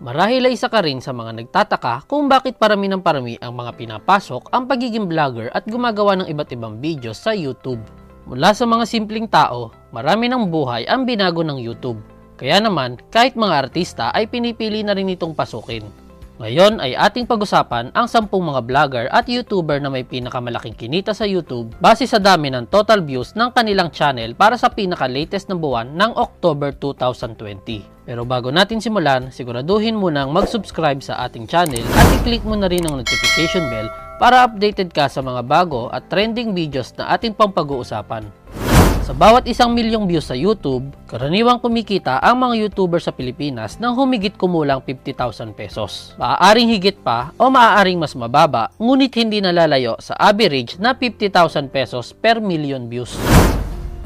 Marahil ay isa ka rin sa mga nagtataka kung bakit parami ng parami ang mga pinapasok ang pagiging vlogger at gumagawa ng iba't ibang videos sa YouTube. Mula sa mga simpleng tao, marami ng buhay ang binago ng YouTube. Kaya naman, kahit mga artista ay pinipili na rin itong pasukin. Ngayon ay ating pag-usapan ang 10 mga vlogger at YouTuber na may pinakamalaking kinita sa YouTube base sa dami ng total views ng kanilang channel para sa pinaka-latest na buwan ng October 2020. Pero bago natin simulan, siguraduhin munang mag-subscribe sa ating channel at i-click mo na rin ang notification bell para updated ka sa mga bago at trending videos na ating pang pag-uusapan. Sa bawat isang milyong views sa YouTube, karaniwang kumikita ang mga YouTuber sa Pilipinas ng humigit kumulang 50,000 pesos. Maaaring higit pa o maaaring mas mababa, ngunit hindi nalalayo sa average na 50,000 pesos per million views.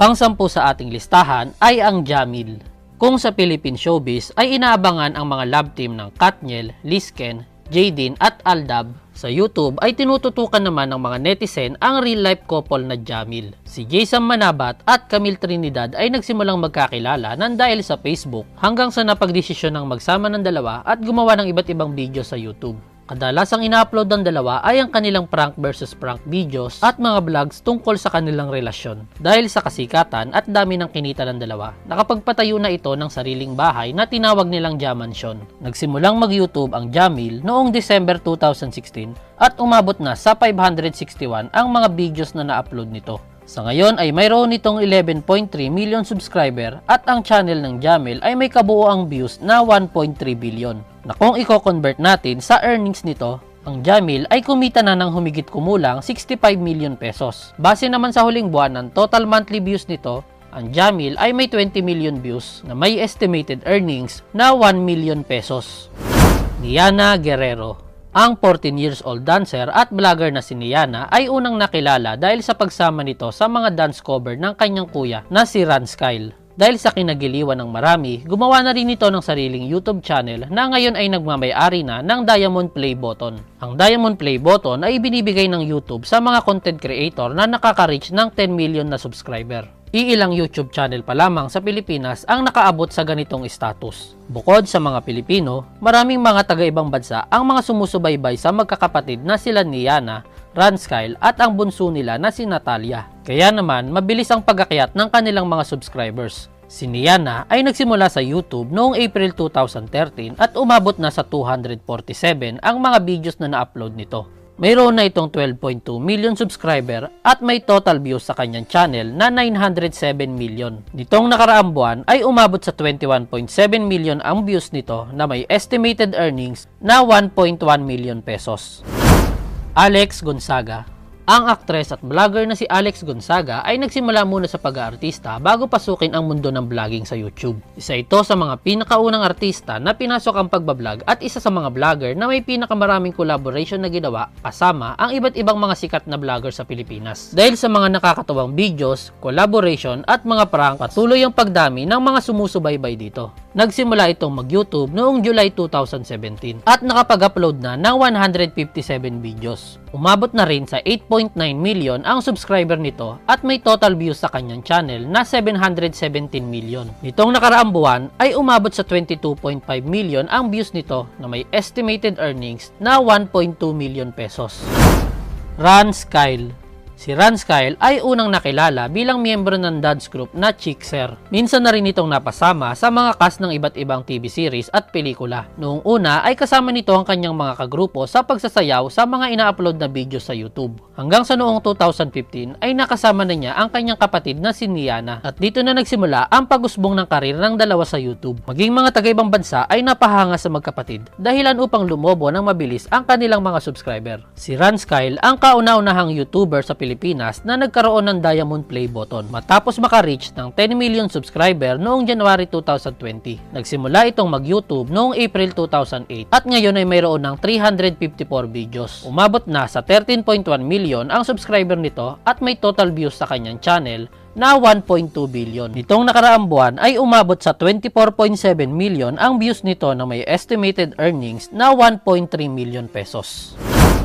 Pang-sampu sa ating listahan ay ang Jamil. Kung sa Philippine Showbiz ay inaabangan ang mga love team ng Katniel, Lisken, Jadine at Aldab, sa YouTube ay tinututukan naman ng mga netizen ang real-life couple na Jamil. Si Jason Manabat at Camille Trinidad ay nagsimulang magkakilala nang dahil sa Facebook hanggang sa napagdesisyon ng magsama ng dalawa at gumawa ng iba't ibang video sa YouTube. Kadalasang ina-upload ng dalawa ay ang kanilang prank versus prank videos at mga vlogs tungkol sa kanilang relasyon. Dahil sa kasikatan at dami ng kinita ng dalawa, nakapagpatayo na ito ng sariling bahay na tinawag nilang Jamansyon. Nagsimulang mag-YouTube ang Jamil noong December 2016 at umabot na sa 561 ang mga videos na na-upload nito. Sa ngayon ay mayroon itong 11.3 million subscriber at ang channel ng Jamil ay may kabuoang views na 1.3 billion. Na kung i-convert natin sa earnings nito, ang Jamil ay kumita na ng humigit kumulang 65 million pesos. Base naman sa huling buwan ng total monthly views nito, ang Jamil ay may 20 million views na may estimated earnings na 1 million pesos. Niana Guerrero ang 14 years old dancer at vlogger na si Niana ay unang nakilala dahil sa pagsama nito sa mga dance cover ng kanyang kuya na si Ran Skyle. Dahil sa kinagiliwan ng marami, gumawa na rin ito ng sariling YouTube channel na ngayon ay nagmamay-ari na ng Diamond Play Button. Ang Diamond Play Button ay binibigay ng YouTube sa mga content creator na nakaka-reach ng 10 million na subscriber. Iilang YouTube channel pa lamang sa Pilipinas ang nakaabot sa ganitong status. Bukod sa mga Pilipino, maraming mga taga-ibang bansa ang mga sumusubaybay sa magkakapatid na sila ni Yana, Ranskyle at ang bunso nila na si Natalia. Kaya naman, mabilis ang pagakyat ng kanilang mga subscribers. Si Niana ay nagsimula sa YouTube noong April 2013 at umabot na sa 247 ang mga videos na na-upload nito. Mayroon na itong 12.2 million subscriber at may total views sa kanyang channel na 907 million. Nitong nakaraang buwan ay umabot sa 21.7 million ang views nito na may estimated earnings na 1.1 million pesos. Alex Gonzaga ang aktres at vlogger na si Alex Gonzaga ay nagsimula muna sa pag-aartista bago pasukin ang mundo ng vlogging sa YouTube. Isa ito sa mga pinakaunang artista na pinasok ang pagbablog at isa sa mga vlogger na may pinakamaraming collaboration na ginawa kasama ang iba't ibang mga sikat na vlogger sa Pilipinas. Dahil sa mga nakakatuwang videos, collaboration at mga prank, patuloy ang pagdami ng mga sumusubaybay dito. Nagsimula itong mag-YouTube noong July 2017 at nakapag-upload na ng 157 videos. Umabot na rin sa 8.9 million ang subscriber nito at may total views sa kanyang channel na 717 million. Nitong nakaraang buwan ay umabot sa 22.5 million ang views nito na may estimated earnings na 1.2 million pesos. Ran Skyle Si Ran Skyle ay unang nakilala bilang miyembro ng dance group na Chickser. Minsan na rin itong napasama sa mga cast ng iba't ibang TV series at pelikula. Noong una ay kasama nito ang kanyang mga kagrupo sa pagsasayaw sa mga ina-upload na video sa YouTube. Hanggang sa noong 2015 ay nakasama na niya ang kanyang kapatid na si Niana at dito na nagsimula ang pagusbong ng karir ng dalawa sa YouTube. Maging mga taga-ibang bansa ay napahanga sa magkapatid dahilan upang lumobo ng mabilis ang kanilang mga subscriber. Si Ran Skyle ang kauna-unahang YouTuber sa Pilipinas na nagkaroon ng Diamond Play button matapos makareach ng 10 million subscriber noong January 2020. Nagsimula itong mag-YouTube noong April 2008 at ngayon ay mayroon ng 354 videos. Umabot na sa 13.1 million ang subscriber nito at may total views sa kanyang channel na 1.2 billion. Nitong nakaraang buwan ay umabot sa 24.7 million ang views nito na may estimated earnings na 1.3 million pesos.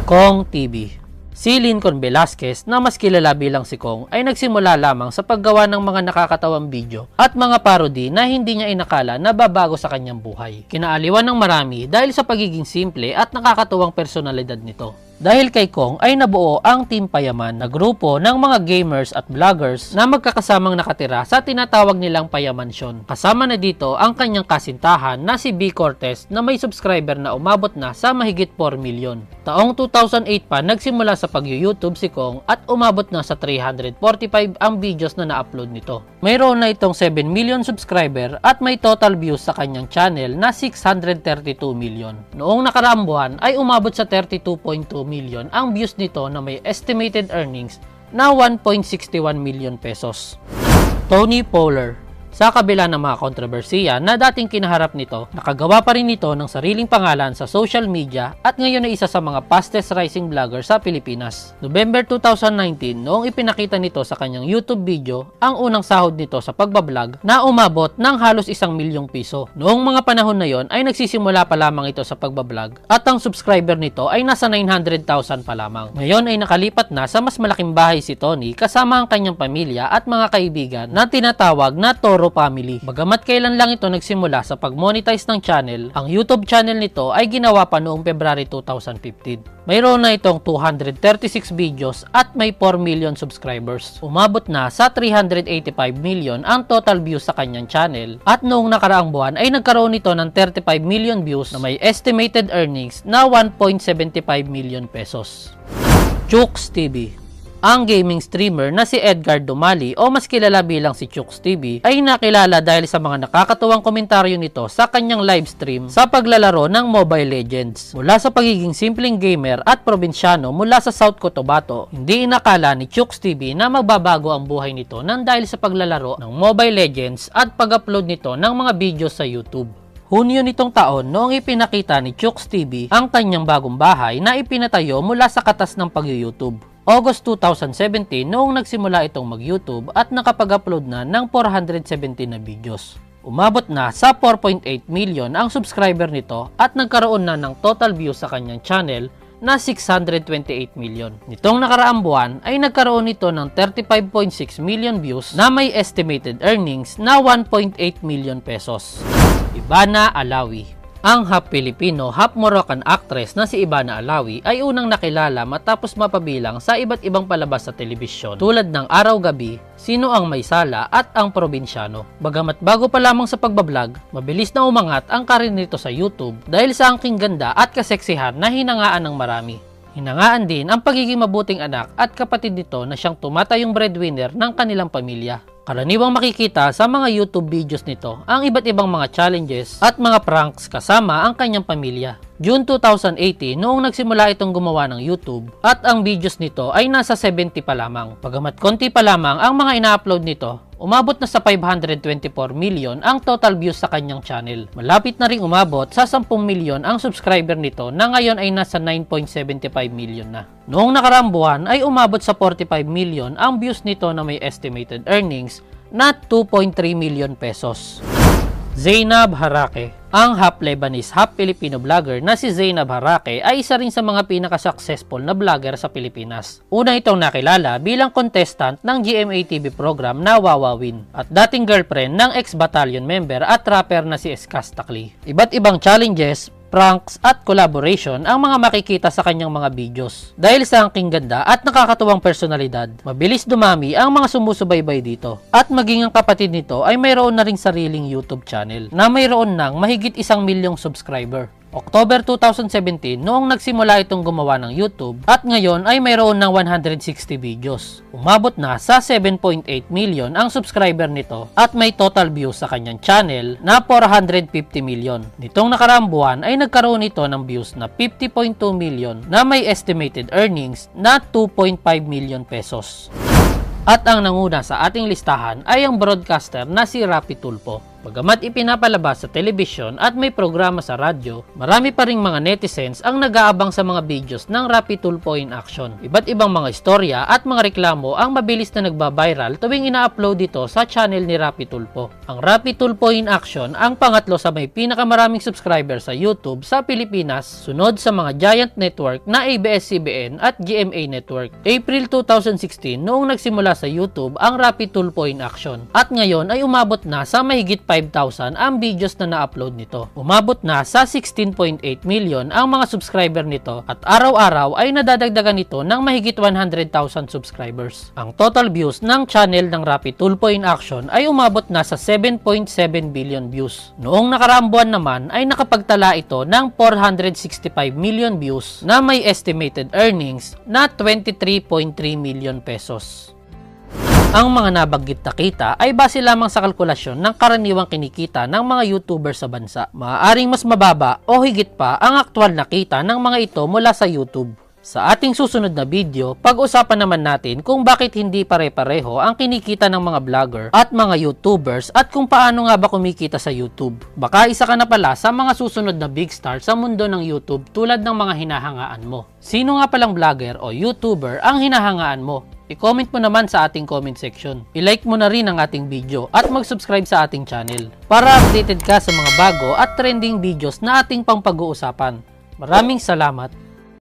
Kong TV Si Lincoln Velasquez na mas kilala bilang si Kong ay nagsimula lamang sa paggawa ng mga nakakatawang video at mga parody na hindi niya inakala na babago sa kanyang buhay. Kinaaliwan ng marami dahil sa pagiging simple at nakakatuwang personalidad nito. Dahil kay Kong ay nabuo ang Team Payaman na grupo ng mga gamers at vloggers na magkakasamang nakatira sa tinatawag nilang Payamansyon. Kasama na dito ang kanyang kasintahan na si B. Cortez na may subscriber na umabot na sa mahigit 4 milyon. Taong 2008 pa nagsimula sa pag-YouTube si Kong at umabot na sa 345 ang videos na na-upload nito. Mayroon na itong 7 million subscriber at may total views sa kanyang channel na 632 million. Noong nakaraang buwan ay umabot sa 32.2 million ang views nito na may estimated earnings na 1.61 million pesos. Tony Poehler sa kabila ng mga kontrobersiya na dating kinaharap nito, nakagawa pa rin nito ng sariling pangalan sa social media at ngayon ay isa sa mga fastest rising vlogger sa Pilipinas. November 2019, noong ipinakita nito sa kanyang YouTube video ang unang sahod nito sa pagbablog na umabot ng halos isang milyong piso. Noong mga panahon na yon ay nagsisimula pa lamang ito sa pagbablog at ang subscriber nito ay nasa 900,000 pa lamang. Ngayon ay nakalipat na sa mas malaking bahay si Tony kasama ang kanyang pamilya at mga kaibigan na tinatawag na Toro Family. Bagamat kailan lang ito nagsimula sa pag-monetize ng channel, ang YouTube channel nito ay ginawa pa noong February 2015. Mayroon na itong 236 videos at may 4 million subscribers. Umabot na sa 385 million ang total views sa kanyang channel at noong nakaraang buwan ay nagkaroon ito ng 35 million views na may estimated earnings na 1.75 million pesos. Chooks TV ang gaming streamer na si Edgar Dumali o mas kilala bilang si Chooks TV ay nakilala dahil sa mga nakakatuwang komentaryo nito sa kanyang live stream sa paglalaro ng Mobile Legends. Mula sa pagiging simpleng gamer at probinsyano mula sa South Cotabato, hindi inakala ni Chooks TV na magbabago ang buhay nito nang dahil sa paglalaro ng Mobile Legends at pag-upload nito ng mga videos sa YouTube. Hunyo nitong taon noong ipinakita ni Chooks TV ang kanyang bagong bahay na ipinatayo mula sa katas ng pag-YouTube. August 2017 noong nagsimula itong mag-YouTube at nakapag-upload na ng 470 na videos. Umabot na sa 4.8 million ang subscriber nito at nagkaroon na ng total views sa kanyang channel na 628 million. Nitong nakaraang buwan ay nagkaroon nito ng 35.6 million views na may estimated earnings na 1.8 million pesos. Ibana Alawi ang half Filipino, half Moroccan actress na si Ibana Alawi ay unang nakilala matapos mapabilang sa iba't ibang palabas sa telebisyon tulad ng Araw-Gabi, Sino ang May Sala at Ang Probinsyano. Bagamat bago pa lamang sa pagbablog, mabilis na umangat ang karir nito sa YouTube dahil sa angking ganda at kaseksihan na hinangaan ng marami. Hinangaan din ang pagiging mabuting anak at kapatid nito na siyang tumatayong breadwinner ng kanilang pamilya. Karaniwang makikita sa mga YouTube videos nito ang iba't ibang mga challenges at mga pranks kasama ang kanyang pamilya. June 2018 noong nagsimula itong gumawa ng YouTube at ang videos nito ay nasa 70 pa lamang. Pagamat konti pa lamang ang mga ina-upload nito, umabot na sa 524 million ang total views sa kanyang channel. Malapit na ring umabot sa 10 million ang subscriber nito na ngayon ay nasa 9.75 million na. Noong nakaraang buwan ay umabot sa 45 million ang views nito na may estimated earnings na 2.3 million pesos. Zainab Harake Ang half Lebanese, half Filipino vlogger na si Zainab Harake ay isa rin sa mga pinaka-successful na vlogger sa Pilipinas. Una itong nakilala bilang contestant ng GMA TV program na Wawawin at dating girlfriend ng ex-battalion member at rapper na si Eskas Takli. Iba't ibang challenges, pranks at collaboration ang mga makikita sa kanyang mga videos. Dahil sa angking ganda at nakakatuwang personalidad, mabilis dumami ang mga sumusubaybay dito. At maging ang kapatid nito ay mayroon na ring sariling YouTube channel na mayroon ng mahigit isang milyong subscriber. October 2017 noong nagsimula itong gumawa ng YouTube at ngayon ay mayroon ng 160 videos. Umabot na sa 7.8 million ang subscriber nito at may total views sa kanyang channel na 450 million. Nitong nakaraang buwan ay nagkaroon ito ng views na 50.2 million na may estimated earnings na 2.5 million pesos. At ang nanguna sa ating listahan ay ang broadcaster na si Rapi Tulpo Bagamat ipinapalabas sa telebisyon at may programa sa radyo, marami pa ring mga netizens ang nag-aabang sa mga videos ng Rapid Tulpo in action. Iba't ibang mga istorya at mga reklamo ang mabilis na nagbabiral tuwing ina-upload ito sa channel ni Rapid Tulpo. Ang Rapid Tulpo in action ang pangatlo sa may pinakamaraming subscriber sa YouTube sa Pilipinas, sunod sa mga giant network na ABS-CBN at GMA Network. April 2016 noong nagsimula sa YouTube ang Rapid Tulpo in action at ngayon ay umabot na sa mahigit 5,000 ang videos na na-upload nito. Umabot na sa 16.8 million ang mga subscriber nito at araw-araw ay nadadagdagan nito ng mahigit 100,000 subscribers. Ang total views ng channel ng Rapid Tulpo in Action ay umabot na sa 7.7 billion views. Noong nakaraang buwan naman ay nakapagtala ito ng 465 million views na may estimated earnings na 23.3 million pesos. Ang mga nabanggit na kita ay base lamang sa kalkulasyon ng karaniwang kinikita ng mga YouTuber sa bansa. Maaaring mas mababa o higit pa ang aktwal na kita ng mga ito mula sa YouTube. Sa ating susunod na video, pag-usapan naman natin kung bakit hindi pare-pareho ang kinikita ng mga vlogger at mga YouTubers at kung paano nga ba kumikita sa YouTube. Baka isa ka na pala sa mga susunod na big star sa mundo ng YouTube tulad ng mga hinahangaan mo. Sino nga palang vlogger o YouTuber ang hinahangaan mo? I-comment mo naman sa ating comment section. I-like mo na rin ang ating video at mag-subscribe sa ating channel para updated ka sa mga bago at trending videos na ating pang pag-uusapan. Maraming salamat